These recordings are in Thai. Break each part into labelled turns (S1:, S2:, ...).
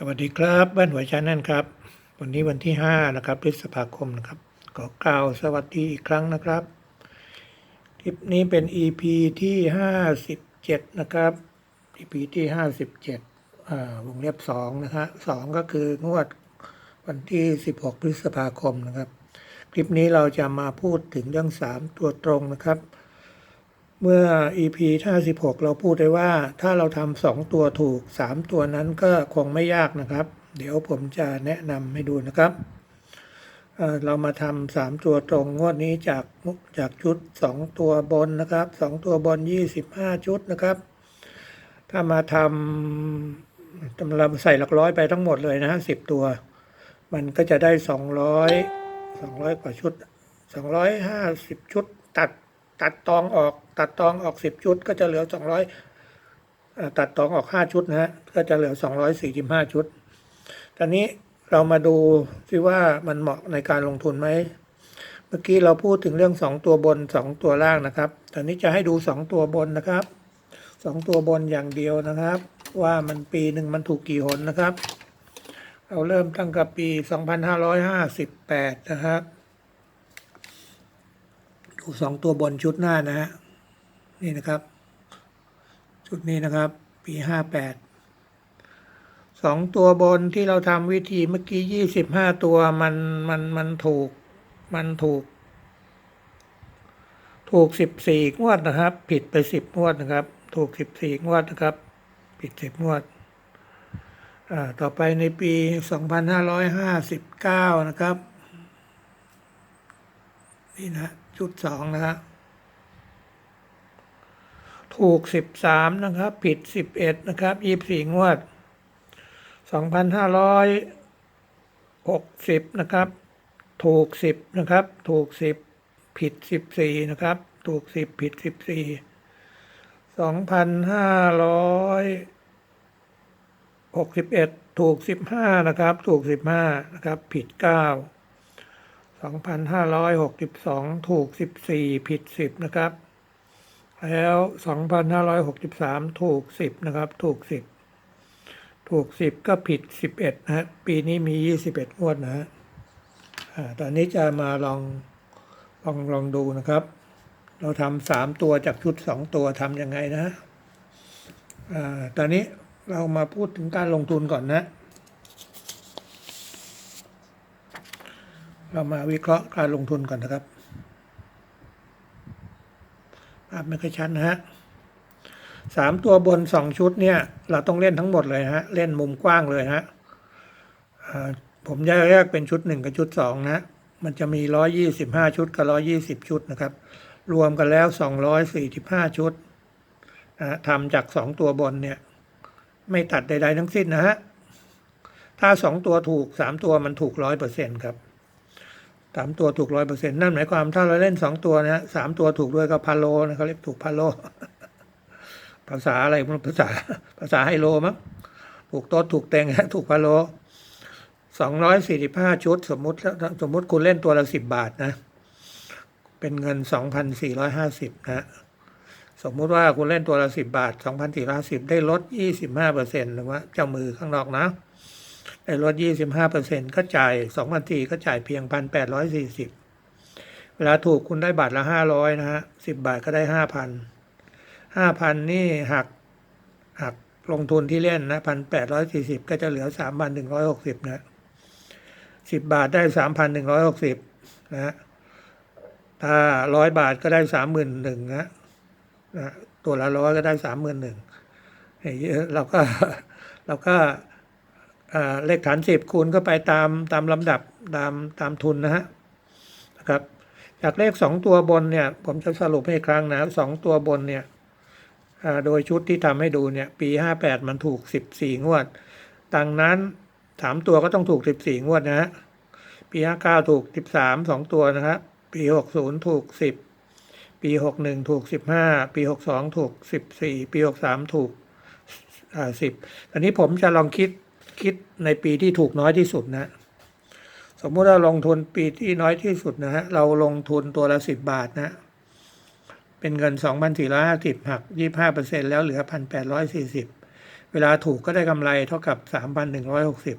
S1: สวัสดีครับบ้านหัวชาแน่นครับ วันนี้วันที่ห้านะครับพฤษภาคมนะครับขอกล่าวสวัสดีอีกครั้งนะครับ คลิปนี้เป็น EP ที่ห้าสิบเจ็ดนะครับ EP ที่ห้าสิบเจ็ดอ่าวงเล็บสองนะฮะสองก็คืองวดวันที่สิบหกพฤษภาคมนะครับ คลิปนี้เราจะมาพูดถึงเรื่องสามตัวตรงนะครับ เมื่อ EP 56 เราพูดได้ว่าถ้าเราทำสองตัวถูกสามตัวนั้นก็คงไม่ยากนะครับ เดี๋ยวผมจะแนะนำให้ดูนะครับเเรามาทำสามตัวตรงงวดนี้จากจากชุดสองตัวบนนะครับสองตัวบน 25 ชุดนะครับ ถ้ามาทำเราใส่หลักร้อยไปทั้งหมดเลยนะฮะสิบตัว มันก็จะได้ 200 200 กว่าชุด 250 ชุดตัด ตัดตองออก ตัดตองออก10ชุด ก็จะเหลือ200อ่าตัดตองออก5ชุดนะฮะก็จะเหลือ245ชุด ตอนนี้เรามาดูซิว่ามันเหมาะในการลงทุนไหม เมื่อกี้เราพูดถึงเรื่อง2ตัวบน2ตัวล่างนะครับ ตอนนี้จะให้ดู2ตัวบนนะครับ2ตัวบนอย่างเดียวนะครับ ว่ามันปีหนึ่งมันถูกกี่หนนะครับ เราเริ่มตั้งแต่ปี 2558 นะครับ สองตัวบนชุดหน้านะฮะนี่นะครับ ชุดนี้นะครับ ปี58สองตัวบนที่เราทำวิธีเมื่อกี้25ตัวมันมันมันถูกมันถูก ถูก14งวดนะครับ ผิดไป10งวดนะครับ ถูก14งวดนะครับ ผิด10งวดอ่าต่อไปในปี2559นะครับนี่นะ ชุดสองนะฮะถูกสิบสามนะครับ ผิดสิบเอ็ดนะครับยี่สี่งวดสองพันห้าร้อยหกสิบนะครับ ถูกสิบนะครับ ถูกสิบผิดสิบสี่นะครับ ถูกสิบผิดสิบสี่สองพันห้าร้อยหกสิบเอ็ดถูกสิบห้านะครับ ถูกสิบห้านะครับ ผิดเก้า 2562 ถูก 14 ผิด 10 นะครับ แล้ว 2563 ถูก 10 นะครับ ถูก 10 ถูก 10 ก็ผิด 11 นะฮะ ปีนี้มี 21งวดนะฮะตอนนี้จะมาลองลองลองดูนะครับ เราทำสามตัวจากชุดสองตัวทำยังไงนะอตอนนี้เรามาพูดถึงการลงทุนก่อนนะ เรามาวิเคราะห์การลงทุนก่อนนะครับ ภาพไม่ค่อยชัดนะฮะสามตัวบนสองชุดเนี่ย เราต้องเล่นทั้งหมดเลยฮะ เล่นมุมกว้างเลยฮะผมแยกแยกเป็นชุดหนึ่งกับชุดสองนะ มันจะมีร้อยี่สิบห้าชุดกับร้อยี่สิบชุดนะครับ รวมกันแล้วสองร้อยสี่สิบห้าชุดทำจากสองตัวบนเนี่ย ไม่ตัดใด ๆ ทั้งสิ้นนะฮะ ถ้าสองตัวถูกสามตัวมันถูกร้อยเปอร์เซ็นครับ สามตัวถูกร้อยเปอร์เซ็นต์นั่นหมายความถ้าเราเล่นสองตัวนะสามตัวถูกด้วยก็พาโลนะเขาเรียกถูกพาโล ภาษาอะไรมันภาษาภาษาไฮโลมั้งถูกโต๊ดถูกเต็งถูกพาโลสองร้อยสี่สิบห้าชุด สมมุติสมมุติคุณเล่นตัวละสิบบาทนะ เป็นเงินสองพันสี่ร้อยห้าสิบนะสมมุติว่าคุณเล่นตัวละสิบบาทสองพันสี่ร้อยสิบได้ลดยี่สิบห้าเปอร์เซ็นต์หรือว่าเจ้ามือข้างนอกนะ ได้ลดยี่สิบห้าเปอร์เซ็นต์ก็จ่ายสองพันสี่ก็จ่ายเพียงพันแปดร้อยสี่สิบเวลาถูกคุณได้บาทละห้าร้อยนะฮะสิบบาทก็ได้ห้าพันห้าพันนี่หักหักลงทุนที่เล่นนะพันแปดร้อยสี่สิบก็จะเหลือสามพันหนึ่งร้อยหกสิบนะสิบบาทได้สามพันหนึ่งร้อยหกสิบนะฮะถ้าร้อยบาทก็ได้สามหมื่นหนึ่งนะตัวละร้อยก็ได้สามหมื่นหนึ่งเราก็เราก็ เลขฐานสิบคูณก็ไปตามตามลำดับตามตามทุนนะฮะนะครับ จากเลขสองตัวบนเนี่ย ผมจะสรุปให้ครั้งนะสองตัวบนเนี่ยโดยชุดที่ทำให้ดูเนี่ย ปีห้าแปดมันถูกสิบสี่งวด ดังนั้นสามตัวก็ต้องถูกสิบสี่งวดนะฮะปีห้าเก้าถูกสิบสามสองตัวนะครับปีหกศูนย์ถูกสิบปีหกหนึ่งถูกสิบห้าปีหกสองถูกสิบสี่ปีหกสามถูกอ่าสิบตอนนี้ผมจะลองคิด คิดในปีที่ถูกน้อยที่สุดนะ สมมุติเราลงทุนปีที่น้อยที่สุดนะฮะเราลงทุนตัวละสิบบาทนะเป็นเงินสองพันสี่ร้อยห้าสิบหักยี่ห้าเปอร์เซ็นแล้วเหลือพันแปดร้อยสี่สิบเวลาถูกก็ได้กำไรเท่ากับสามพันหนึ่งร้อยหกสิบ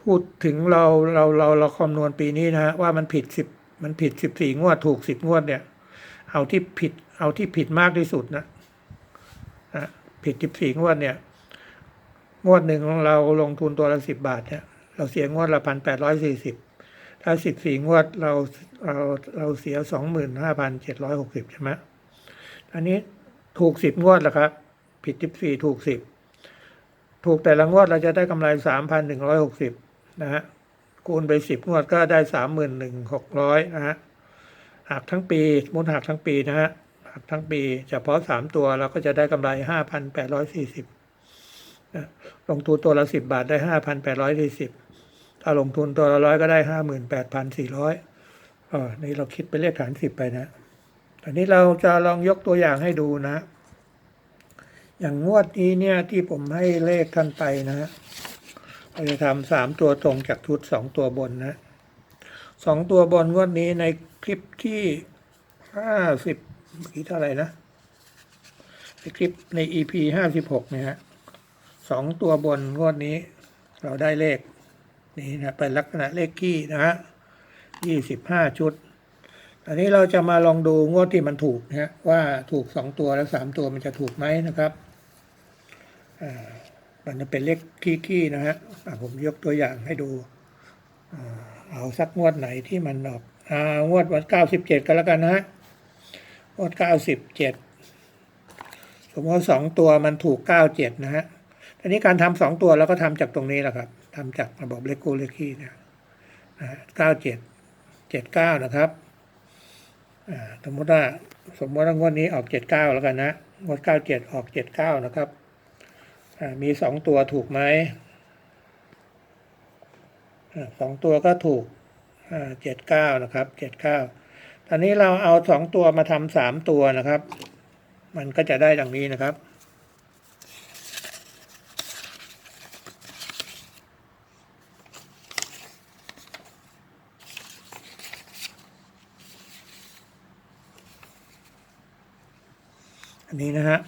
S1: พูดถึงเราเราเราเราคำนวณปีนี้นะฮะว่ามันผิดสิบมันผิดสิบสี่งวดถูกสิบงวดเนี่ย เอาที่ผิดเอาที่ผิดมากที่สุดนะนะผิดสิบสี่งวดเนี่ย งวดหนึ่งของเราลงทุนตัวละสิบบาทเนี่ยเราเสียงวดละพันแปดร้อยสี่สิบถ้าสิบสี่งวดเราเราเราเสียสองหมื่นห้าพันเจ็ดร้อยหกสิบใช่ไหมอันนี้ถูกสิบงวดแล้วครับ ผิดสิบสี่ถูกสิบถูกแต่ละงวดเราจะได้กำไรสามพันหนึ่งร้อยหกสิบนะฮะคูณไปสิบงวดก็ได้สามหมื่นหนึ่งหกร้อยนะฮะหักทั้งปีสมมุนหักทั้งปีนะฮะหักทั้งปีเฉพาะสามตัวเราก็จะได้กำไรห้าพันแปดร้อยสี่สิบ ลงทุนตัวละสิบบาทได้ห้าพันแปดร้อยสี่สิบถ้าลงทุนตัวละร้อยก็ได้ห้าหมื่นแปดพันสี่ร้อยอ๋อนี่เราคิดไปเลขฐานสิบไปนะอันนี้เราจะลองยกตัวอย่างให้ดูนะ อย่างงวดนี้เนี่ยที่ผมให้เลขท่านไปนะเราจะทำสามตัวตรงจากชุดสองตัวบนนะสองตัวบนงวดนี้ในคลิปที่ห้าสิบเมื่อกี้เท่าไหร่นะในคลิปใน EP ห้าสิบหกเนี่ยฮะ สองตัวบนงวดนี้ เราได้เลขนี่นะเป็นลักษณะเลขขี้นะฮะยี่สิบห้าชุด อันนี้เราจะมาลองดูงวดที่มันถูกนะฮะว่าถูกสองตัวแล้วสามตัวมันจะถูกไหมนะครับอ่ามันจะเป็นเลขขี้ๆนะฮะผมยกตัวอย่างให้ดูเอาสักงวดไหนที่มันออกอ่างวดวันเก้าสิบเจ็ดก็แล้วกันนะฮะงวดเก้าสิบเจ็ดสมมติว่าสองตัวมันถูกเก้าเจ็ดนะฮะ ทีนี้การทำสองตัวเราก็ทำจากตรงนี้แหละครับทำจากระบบเลขกูเลขขี้เนี่ยเก้าเจ็ดเจ็ดเก้านะครับสมมติว่าสมมติว่างวดนี้ออกเจ็ดเก้าแล้วกันนะงวดเก้าเจ็ดออกเจ็ดเก้านะครับมีสองตัวถูกไหมสองตัวก็ถูกเจ็ดเก้านะครับเจ็ดเก้าตอนนี้เราเอาสองตัวมาทำสามตัวนะครับ มันก็จะได้ดังนี้นะครับ นี้นะฮะ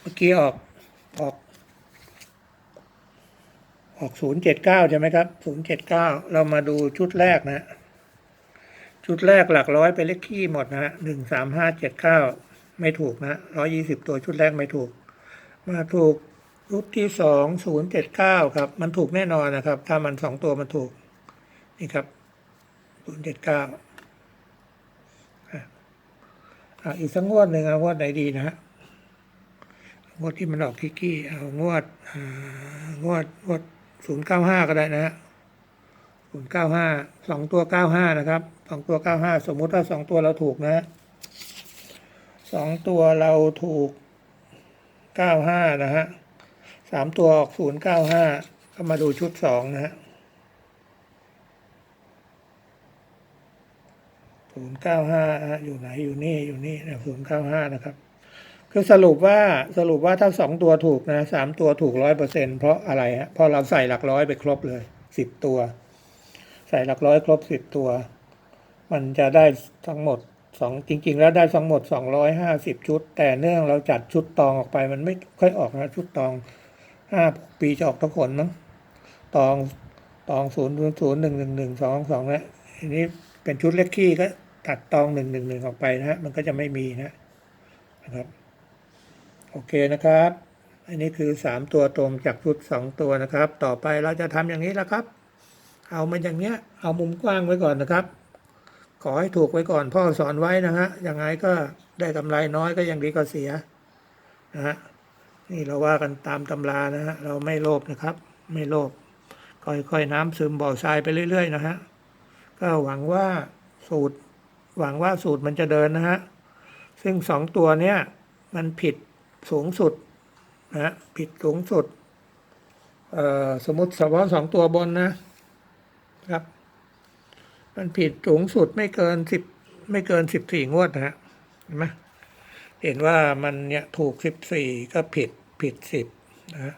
S1: เมื่อกี้ออกออกออกศูนย์เจ็ดเก้าใช่ไหมครับศูนย์เจ็ดเก้าเรามาดูชุดแรกนะ ชุดแรกหลักร้อยเป็นเลขขี้หมดนะฮะหนึ่งสามห้าเจ็ดเก้าไม่ถูกนะร้อยี่สิบตัวชุดแรกไม่ถูก มาถูกชุดที่สองศูนย์เจ็ดเก้าครับ มันถูกแน่นอนนะครับ ถ้ามันสองตัวมันถูก นี่ครับศูนย์เจ็ดเก้า อีกสักงวดหนึ่งเอางวดไหนดีนะฮะงวดที่มันออกกี้กี้เอางวดงวดงวดศูนย์เก้าห้าก็ได้นะฮะศูนย์เก้าห้าสองตัวเก้าห้านะครับสองตัวเก้าห้าสมมุติว่าสองตัวเราถูกนะสองตัวเราถูกเก้าห้านะฮะสามตัวออกศูนย์เก้าห้าก็มาดูชุดสองนะฮะ ศูนย์เก้าห้าอยู่ไหนอยู่นี่อยู่นี่นะศูนย์เก้าห้านะครับ คือสรุปว่าสรุปว่าถ้าสองตัวถูกนะสามตัวถูกร้อยเปอร์เซ็นเพราะอะไรฮะเพราะเราใส่หลักร้อยไปครบเลยสิบตัว ใส่หลักร้อยครบสิบตัว มันจะได้ทั้งหมดสองจริง ๆ แล้วได้ทั้งหมดสองร้อยห้าสิบชุด แต่เนื่องเราจัดชุดตองออกไป มันไม่ค่อยออกนะชุดตองห้าปีจะออกทุกคนมั้งตองตองศูนย์ศูนย์หนึ่งหนึ่งหนึ่งสองสองนะอันนี้เป็นชุดเล็กขี้ก็ ตัดตองหนึ่งหนึ่งหนึ่งออกไปนะฮะมันก็จะไม่มีนะนะครับ โอเคนะครับ อันนี้คือสามตัวตรงจากชุดสองตัวนะครับ ต่อไปเราจะทำอย่างนี้แล้วครับ เอามาอย่างเนี้ย เอามุมกว้างไว้ก่อนนะครับ ขอให้ถูกไว้ก่อนพ่อสอนไว้นะฮะยังไงก็ได้กำไรน้อยก็ยังดีกว่าเสียนะฮะนี่เราว่ากันตามตำรานะฮะเราไม่โลภนะครับ ไม่โลภค่อยๆน้ำซึมบ่อทรายไปเรื่อย ๆ นะฮะก็หวังว่าสูตร หวังว่าสูตรมันจะเดินนะฮะ ซึ่งสองตัวเนี้ยมันผิดสูงสุดนะผิดสูงสุด เอ่อสมมติเฉพาะสองตัวบนนะครับ มันผิดสูงสุดไม่เกินสิบไม่เกินสิบสี่งวดนะฮะเห็นไหมเห็นว่ามันเนี่ยถูกสิบสี่ก็ผิดผิดสิบนะ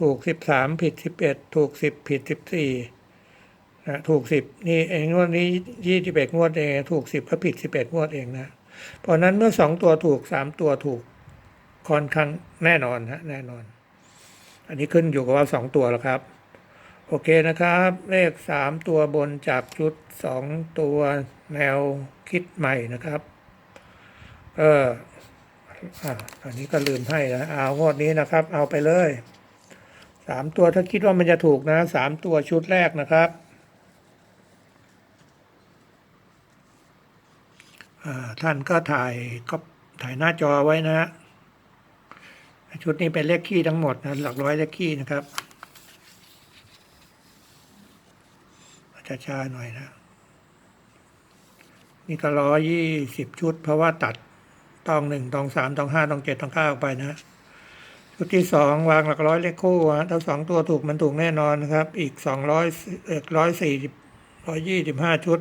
S1: ถูกสิบสามผิดสิบเอ็ดถูกสิบผิดสิบสี่ นะถูกสิบนี่เองงวดนี้ยี่สิบเอ็ดงวดเองถูกสิบก็ผิดสิบเอ็ดงวดเองนะ เพราะนั้นเมื่อสองตัวถูกสามตัวถูกค่อนข้างแน่นอนฮะแน่นอน อันนี้ขึ้นอยู่กับว่าสองตัวแล้วครับ โอเคนะครับ เลขสามตัวบนจากชุดสองตัวแนวคิดใหม่นะครับเอออ่าอันนี้ก็ลืมให้นะเอางวดนี้นะครับ เอาไปเลยสามตัวถ้าคิดว่ามันจะถูกนะสามตัวชุดแรกนะครับอ่า ท่านก็ถ่ายก็ถ่ายหน้าจอไว้นะฮะชุดนี้เป็นเลขคี่ทั้งหมดนะหลักร้อยเลขคี่นะครับช้าๆหน่อยนะ นี่ก็ร้อยยี่สิบชุด เพราะว่าตัดตองหนึ่งตองสามตองห้าตองเจ็ดตองเก้าออกไปนะ ชุดที่สองวางหลักร้อยเลขคู่ฮะถ้าสองตัวถูกมันถูกแน่นอนนะครับ อีกสองร้อยเอกร้อยสี่สิบร้อยยี่สิบห้าชุด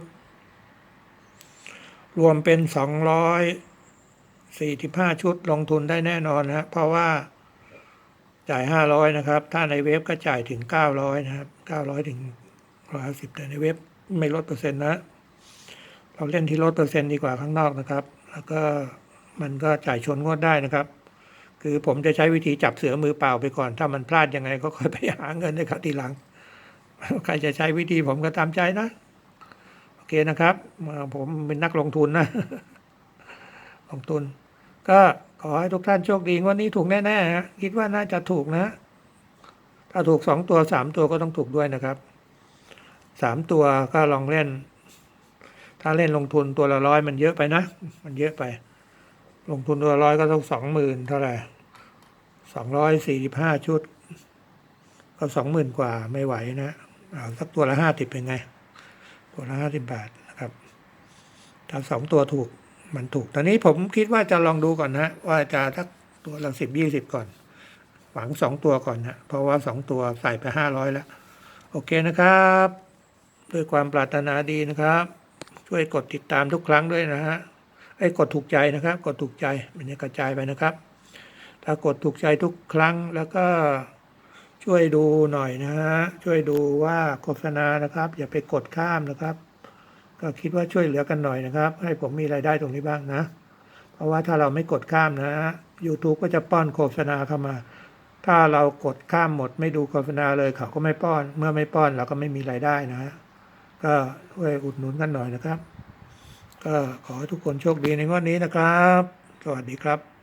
S1: รวมเป็นสองร้อยสี่สิบห้าชุดลงทุนได้แน่นอนนะฮะเพราะว่าจ่ายห้าร้อยนะครับ ถ้าในเว็บก็จ่ายถึงเก้าร้อยนะครับเก้าร้อยถึงร้อยสิบแต่ในเว็บไม่ลดเปอร์เซ็นต์นะเราเล่นที่ลดเปอร์เซ็นต์ดีกว่าข้างนอกนะครับ แล้วก็มันก็จ่ายชนงวดได้นะครับ คือผมจะใช้วิธีจับเสือมือเปล่าไปก่อน ถ้ามันพลาดยังไงก็ค่อยไปหาเงินได้ครับทีหลัง ใครจะใช้วิธีผมก็ตามใจนะ เคนะครับ ผมเป็นนักลงทุนนะ ลงทุน ก็ขอให้ทุกท่านโชคดีวันนี้ถูกแน่ๆฮะคิดว่าน่าจะถูกนะ ถ้าถูกสองตัวสามตัวก็ต้องถูกด้วยนะครับสามตัวก็ลองเล่น ถ้าเล่นลงทุนตัวละร้อยมันเยอะไปนะ มันเยอะไป ลงทุนตัวละร้อยก็ต้องสองหมื่นเท่าไหร่สองร้อยสี่สิบห้าชุด ก็สองหมื่นกว่าไม่ไหวนะเอาสักตัวละห้าสิบเป็นไง ตัวละห้าสิบบาทนะครับถ้าสองตัวถูกมันถูก ตอนนี้ผมคิดว่าจะลองดูก่อนนะ ว่าจะทักตัวละสิบยี่สิบก่อน หวังสองตัวก่อนนะ เพราะว่าสองตัวใส่ไปห้าร้อยแล้ว โอเคนะครับ ด้วยความปรารถนาดีนะครับ ช่วยกดติดตามทุกครั้งด้วยนะฮะไอ้กดถูกใจนะครับ กดถูกใจมันจะกระจายไปนะครับ ถ้ากดถูกใจทุกครั้งแล้วก็ ช่วยดูหน่อยนะฮะช่วยดูว่าโฆษณานะครับ อย่าไปกดข้ามนะครับ ก็คิดว่าช่วยเหลือกันหน่อยนะครับ ให้ผมมีรายได้ตรงนี้บ้างนะ เพราะว่าถ้าเราไม่กดข้ามนะฮะ YouTube ก็จะป้อนโฆษณาเข้ามา ถ้าเรากดข้ามหมด ไม่ดูโฆษณาเลยเขาก็ไม่ป้อน เมื่อไม่ป้อนเราก็ไม่มีรายได้นะฮะก็ช่วยอุดหนุนกันหน่อยนะครับ ก็ขอให้ทุกคนโชคดีในงวดนี้นะครับ สวัสดีครับ